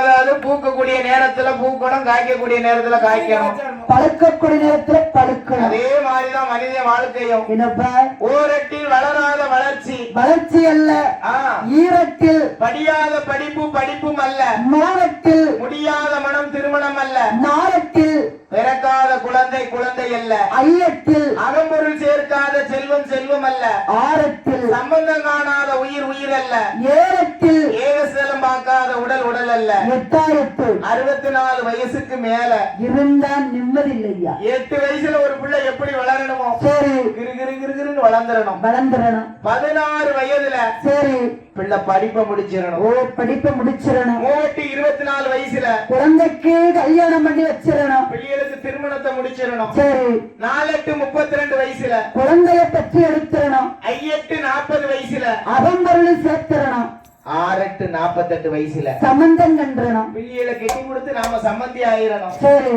அதாவது பூக்கக்கூடிய நேரத்துல பூக்கணும் காய்க்கக்கூடிய நேரத்துல காய்க்கணும். பழுக்கக்கூடிய நேரத்துல பழுக்கணும். அதே மாதிரிதான் மனித வாழ்க்கையும். என்னப்பா ஓரட்டில் வளராத வளர்ச்சி. வளர்ச்சி அல்ல. ஈரத்தில் படியாத படிப்பு படிப்பும் அல்ல. மானத்தில் முடியாத மனம் திருமணம் அல்ல. நாரத்தில் பிறக்காத குழந்தை குழந்தை அல்ல. ஐயத்தில் அகம்பொருள் சேர்க்காத செல்வம் செல்வம் அல்ல. ஆரத்தில் சம்பந்தம் காணாத உயிர் உயிர் அல்ல. ஏரத்தில் அல்ல எட்டாயிரத்தில் அறுபத்தி நாலு வயசுக்கு மேல. இருந்தான் நிம்மதில்லையா எட்டு வயசுல ஒரு பிள்ளை எப்படி வளரணுமோ? சரி. கிரு கிரு கிரு கிருன்னு வளர்ந்துடணும். வளர்ந்துடணும். பதினாறு வயதுல சரி. பிள்ளை படிப்பை முடிச்சிடணும். ஓ படிப்பை முடிச்சிடணும். மூவட்டி இருபத்தி நாலு வயசுல குழந்தைக்கு கல்யாணம் பண்ணி வச்சிடணும். பிள்ளைகளுக்கு திருமணத்தை முடிச்சிடணும். சரி. நாலெட்டு முப்பத்தி ரெண்டு வயசுல குழந்தைய பற்றி எடுத்துடணும். ஐயெட்டு நாற்பது வயசுல அகம்பொருள் சேர்த்திடணும். ஆறெட்டு நாற்பத்தெட்டு வயசுல. சம்பந்தம் கண்டணும் பிள்ளைகளை கட்டி கொடுத்து நாம சம்மந்தி ஆயிரணும். சரி.